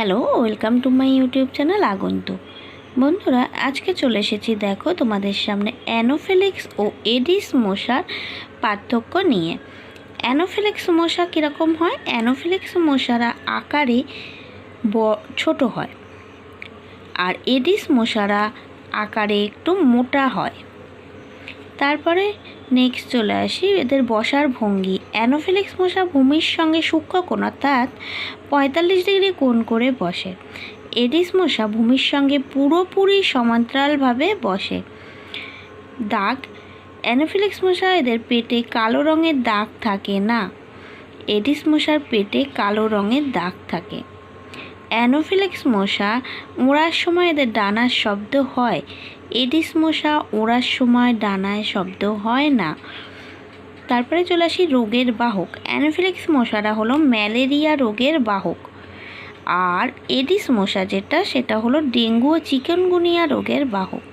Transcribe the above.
Hello welcome to my YouTube channel আগন্তুক বন্ধুরা, আজকে চলে এসেছি, দেখো, তোমাদের সামনে অ্যানোফিলিক্স ও এডিস মশার পার্থক্য নিয়ে। অ্যানোফিলিক্স মশা কীরকম হয়? অ্যানোফিলিক্স মশারা আকারে ব, ছোট হয়। আর এডিস মশারা আকারে একটু মোটা হয়। তারপরে নেক্সট চলে আসি, এদের বসার ভঙ্গি। অ্যানোফিলিক্স মশা ভূমির সঙ্গে সূক্ষ্ম সূক্ষ্মকোণ অর্থাৎ পঁয়তাল্লিশ ডিগ্রি কোণ করে বসে। এডিস মশা ভূমির সঙ্গে পুরোপুরি সমান্তরালভাবে বসে। দাগ। অ্যানোফিলিক্স মশা এদের পেটে কালো রঙের দাগ থাকে না। এডিস মশার পেটে কালো রঙের দাগ থাকে। অ্যানোফিলিক্স মশা ওড়ার সময় এদের ডানার শব্দ হয়। এডিস মশা ওড়ার সময় ডানায় শব্দ হয় না। তারপরে চলে আসি রোগের বাহক। অ্যানোফিলিক্স মশারা হলো ম্যালেরিয়া রোগের বাহক। আর এডিস মশা যেটা, সেটা হলো ডেঙ্গু ও চিকেনগুনিয়া রোগের বাহক।